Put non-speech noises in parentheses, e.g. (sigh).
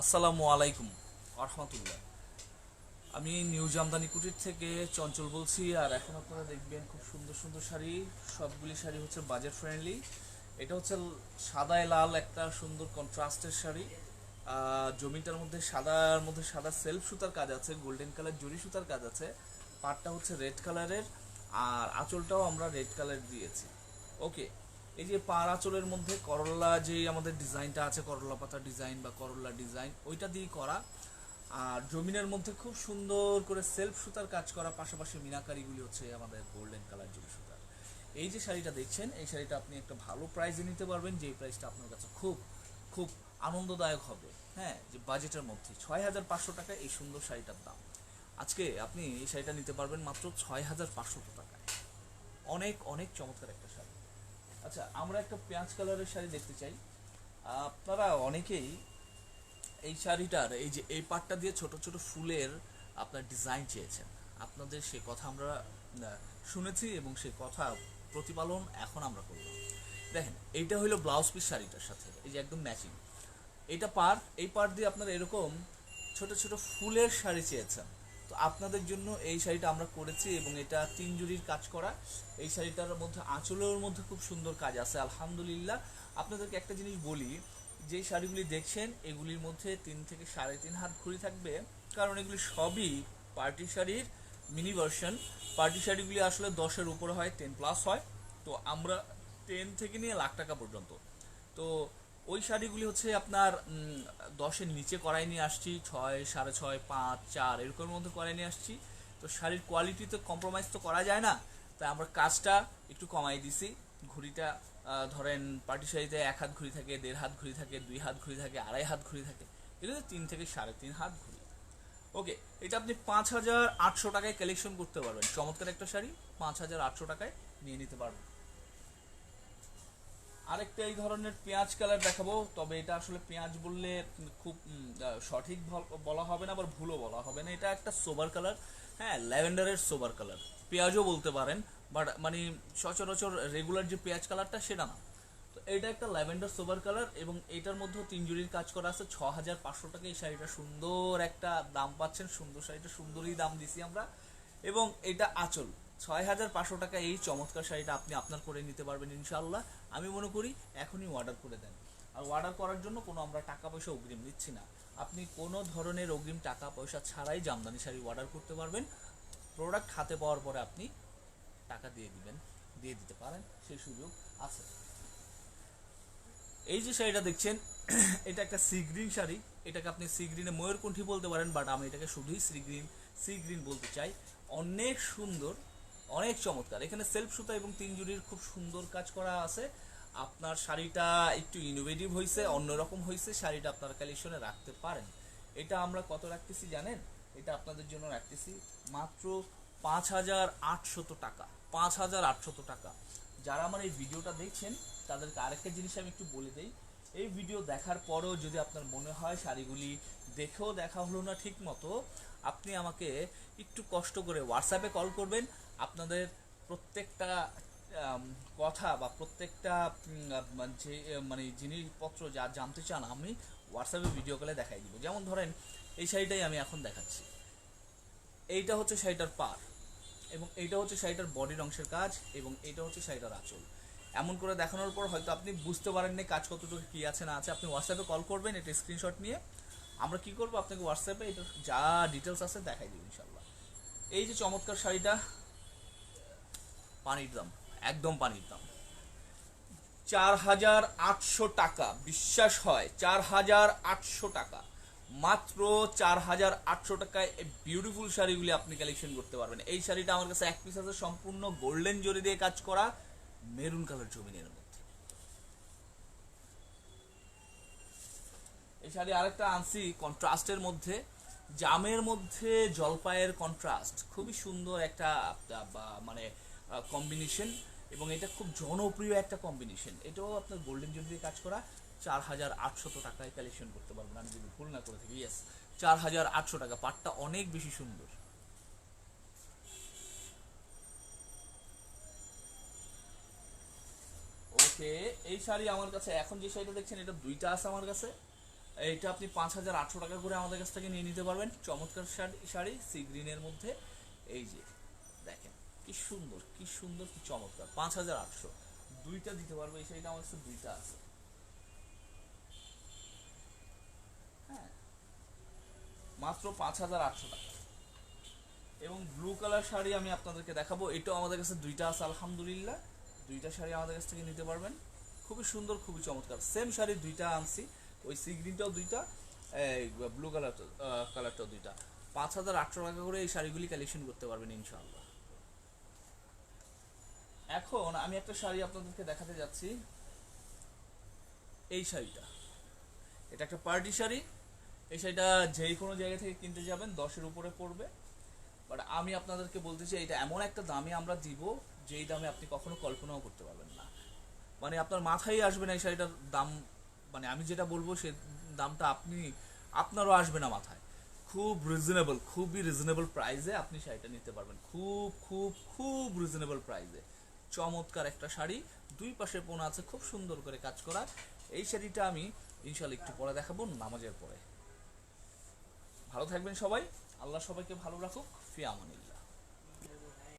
আসসালামু আলাইকুম, রহমতুল্লাহ। আমি নিউ জামদানি কুটির থেকে চঞ্চল বলছি, আর এখন আপনারা দেখবেন খুব সুন্দর সুন্দর শাড়ি, সবগুলি শাড়ি হচ্ছে বাজেট ফ্রেন্ডলি এটা হচ্ছে সাদায় লাল, একটা সুন্দর কন্ট্রাস্টের শাড়ি। জমিটার মধ্যে সাদার মধ্যে সাদা সেলফ সুতার কাজ আছে গোল্ডেন কালার জরি সুতার কাজ আছে। পাটটা হচ্ছে রেড কালারের আর আঁচলটাও আমরা রেড কালার দিয়েছি। ওকে এই যে পার আঁচলের মধ্যে করলা যে আমাদের ডিজাইনটা আছে, করলা পাতা ডিজাইন বা করলা ডিজাইন, ওইটা দিয়ে করা। আর জমিনের মধ্যে খুব সুন্দর করে সেলফ সুতার কাজ করা, পাশাপাশি মিনাকারিগুলি হচ্ছে আমাদের গোল্ডেন কালার জমি সুতার। এই যে শাড়িটা দেখছেন, এই শাড়িটা আপনি একটা ভালো প্রাইসে নিতে পারবেন যে প্রাইসটা আপনার কাছে খুব খুব আনন্দদায়ক হবে। হ্যাঁ যে বাজেটের মধ্যে। ছয় হাজার পাঁচশো টাকা এই সুন্দর শাড়িটার দাম। আজকে আপনি এই শাড়িটা নিতে পারবেন মাত্র ছয় হাজার পাঁচশো টাকায়। অনেক অনেক চমৎকার একটা শাড়ি। আচ্ছা আমরা একটা পেঁয়াজ কালারের শাড়ি দেখতে চাই। আপনারা অনেকেই এই শাড়িটার, এই যে এই পাটটা দিয়ে ছোট ছোট ফুলের আপনার ডিজাইন চেয়েছেন। আপনাদের সে কথা আমরা শুনেছি এবং সে কথা প্রতিপালন এখন আমরা করলাম দেখেন, এইটা হলো ব্লাউজ পিস শাড়িটার সাথে, এই যে একদম ম্যাচিং। এটা পার, এই পার দিয়ে আপনারা এরকম ছোট ছোট ফুলের শাড়ি চেয়েছেন। তো আপনাদের জন্য এই শাড়িটা আমরা করেছি এবং এটা তিন জুড়ির কাজ করা। এই শাড়িটার মধ্যে আঁচলের মধ্যে খুব সুন্দর কাজ আছে, আলহামদুলিল্লাহ। আপনাদেরকে একটা জিনিস বলি, যে শাড়িগুলি দেখছেন, এগুলির মধ্যে তিন থেকে সাড়ে তিন হাত ঘুরি থাকবে, কারণ এগুলি সবই পার্টি শাড়ির, মিনি ভার্সন। পার্টি শাড়িগুলি আসলে দশের উপরে হয়, টেন প্লাস হয়। তো আমরা টেন থেকে নিয়ে লাখ টাকা পর্যন্ত। তো ওই শাড়িগুলি হচ্ছে আপনার দশের নিচে করাই নিয়ে আসছি, ছয়, সাড়ে ছয়, পাঁচ, চার, এরকমের মধ্যে করাই নিয়ে আসছি। তো শাড়ির কোয়ালিটি তো কম্প্রোমাইজ তো করা যায় না, তাই আমরা কাজটা একটু কমাই দিছি। ঘুড়িটা ধরেন পার্টি শাড়িতে এক হাত ঘুড়ি থাকে, দেড় হাত ঘুড়ি থাকে, দুই হাত ঘুড়ি থাকে, আড়াই হাত ঘুড়ি থাকে, এগুলো তিন থেকে সাড়ে তিন হাত ঘুড়ি। ওকে, এটা আপনি পাঁচ হাজার আটশো টাকায় কালেকশন করতে পারবেন। চমৎকার একটা শাড়ি, পাঁচ হাজার আটশো টাকায় নিয়ে নিতে পারবেন। আরেকটা এই ধরনের পেঁয়াজ কালার দেখাবো, তবে এটা আসলে পেঁয়াজ বললে খুব সঠিক বলা হবে না, আবার ভুলও বলা হবে না। এটা একটা সোবার কালার হ্যাঁ ল্যাভেন্ডারের সোবার কালার পেঁয়াজও বলতে পারেন বাট মানে সচরাচর রেগুলার যে পেঁয়াজ কালারটা সেটা না। তো এটা একটা ল্যাভেন্ডার সোবার কালার এবং এটার মধ্যেও তিন জুড়ির কাজ করা আছে। ছ হাজার পাঁচশো টাকা এই শাড়িটা সুন্দর একটা দাম পাচ্ছেন, সুন্দর শাড়িটা সুন্দরই দাম দিছি আমরা। এবং এটা আঁচল। ছয় হাজার পাঁচশো টাকা এই চমৎকার শাড়িটা আপনি আপনার করে নিতে পারবেন ইনশাল্লাহ আমি মনে করি এখনই অর্ডার করে দেন। আর অর্ডার করার জন্য কোনো আমরা টাকা পয়সা অগ্রিম নিচ্ছি না। আপনি কোনো ধরনের অগ্রিম টাকা পয়সা ছাড়াই জামদানি শাড়ি অর্ডার করতে পারবেন। প্রোডাক্ট হাতে পাওয়ার পরে আপনি টাকা দিয়ে দিবেন, দিয়ে দিতে পারেন, সেই সুযোগ আছে। এই যে শাড়িটা দেখছেন, (clears throat) এটা একটা সি গ্রিন শাড়ি। এটাকে আপনি সি গ্রিনে ময়ূরকণ্ঠী বলতে পারেন বাট আমি এটাকে শুধুই সি গ্রিন সি গ্রিন বলতে চাই। অনেক সুন্দর অনেক চমৎকার। এখানে সেলফ সুতা এবং তিন জুড়ির খুব সুন্দর কাজ করা আছে। আপনার শাড়িটা একটু ইনোভেটিভ হয়েছে অন্যরকম হয়েছে শাড়িটা আপনার কালেকশনে রাখতে পারেন। এটা আমরা কত রাখতেছি জানেন? এটা আপনাদের জন্য রাখতেছি মাত্র পাঁচ হাজার আটশত টাকা। পাঁচ হাজার আটশত টাকা। যারা আমার এই ভিডিওটা দেখছেন, তাদেরকে আরেকটা জিনিস আমি একটু বলে দিই। এই ভিডিও দেখার পরও যদি আপনার মনে হয় শাড়িগুলি দেখেও দেখা হলো না ঠিক মতো আপনি আমাকে একটু কষ্ট করে হোয়াটসঅ্যাপে কল করবেন। আপনাদের প্রত্যেকটা কথা বা প্রত্যেকটা যে মানে জিনিসপত্র যা জানতে চান আমি হোয়াটসঅ্যাপে ভিডিও কলে দেখাই দিব। যেমন ধরেন, এই শাড়িটাই আমি এখন দেখাচ্ছি। এইটা হচ্ছে শাড়িটার পার এবং এইটা হচ্ছে শাড়িটার বডির অংশের কাজ এবং এইটা হচ্ছে শাড়িটার আঁচল। এমন করে দেখানোর পর হয়তো আপনি বুঝতে পারেননি কাজ কতটুকু কি আছে না আছে। আপনি হোয়াটসঅ্যাপে কল করবেন, এটা স্ক্রিনশট নিয়ে। আমরা কি করব? আপনাকে হোয়াটসঅ্যাপে এটা যা ডিটেলস আছে দেখাই দিব ইনশাল্লাহ। এই যে চমৎকার শাড়িটা, পানির দাম, একদম পানির দাম। চার হাজার আটশো টাকা, বিশ্বাস হয়, চার হাজার আটশো টাকা। মাত্র চার হাজার আটশো টাকায় এই বিউটিফুল শাড়িগুলি আপনি কালেকশন করতে পারবেন। এই শাড়িটা আমার কাছে এক পিস আছে, সম্পূর্ণ গোল্ডেন জরি দিয়ে কাজ করা মেরুন কালার জমিনের মধ্যে এই শাড়ি আরেকটা আনছি কন্ট্রাস্টের মধ্যে, জামের মধ্যে জলপাইয়ের কন্ট্রাস্ট। খুবই সুন্দর একটা মানে কম্বিনেশন এবং এটা খুব জনপ্রিয় একটা কম্বিনেশন এটাও আপনার গোল্ডেন জুয়েল দিয়ে কাজ করা। চার হাজার আটশত টাকায় কালেকশন করতে পারবেন। আমি যদি ভুল না করে থাকি ইয়েস চার হাজার আটশো টাকা। পাটটা অনেক বেশি সুন্দর। ওকে এই শাড়ি আমার কাছে, এখন যে শাড়িটা দেখছেন, এটা দুইটা আছে আমার কাছে। এইটা আপনি পাঁচ হাজার আটশো টাকা করে আমাদের কাছ থেকে নিয়ে নিতে পারবেন। চমৎকার শাড়ি শাড়ি, সি গ্রিনের মধ্যে। এই যে, দেখেন, কি সুন্দর কি সুন্দর, কি চমৎকার। পাঁচ হাজার আটশো। দুইটা দিতে পারব, এই শাড়িটা আমার কাছে দুইটা আছে। হ্যাঁ মাত্র পাঁচ হাজার আটশো টাকা। এবং ব্লু কালার শাড়ি আমি আপনাদেরকে দেখাবো, এটাও আমাদের কাছে দুইটা আছে, আলহামদুলিল্লাহ। দুইটা শাড়ি আমাদের কাছ থেকে নিতে পারবেন। খুবই সুন্দর, খুবই চমৎকার। সেম শাড়ি দুইটা আনছি। ওই সি গ্রিনটাও দুইটা ব্লু কালার কালারটাও দুইটা। পাঁচ হাজার আটশো টাকা করে এই শাড়িগুলি কালেকশন করতে পারবেন ইনশাআল্লাহ। এখন আমি একটা শাড়ি আপনাদেরকে দেখাতে যাচ্ছি। এই শাড়িটা। এটা একটা পার্টি শাড়ি। এই শাড়িটা যেই কোনো জায়গা থেকে কিনতে যাবেন, দশের উপরে পড়বে। বাট আমি আপনাদেরকে বলতে চাই, এটা এমন একটা দামে আমরা দিব, যেই দামে আপনি কখনো কল্পনাও করতে পারবেন না। মানে আপনার মাথায় আসবে না এই শাড়িটার দাম মানে আমি যেটা বলব, সে দামটা আপনি, আপনারও আসবে না মাথায়। খুব রিজনেবল খুবই রিজনেবল প্রাইসে আপনি শাড়িটা নিতে পারবেন। খুব খুব খুব রিজনেবল প্রাইসে চমৎকার একটা শাড়ি, দুই পাশে পোনা আছে, খুব সুন্দর করে কাজ করা। এই শাড়িটা আমি ইনশাল্লাহ একটু পরে দেখাবো, নামাজের পরে। ভালো থাকবেন সবাই, আল্লাহ সবাইকে ভালো রাখুক ফি আমানিল্লাহ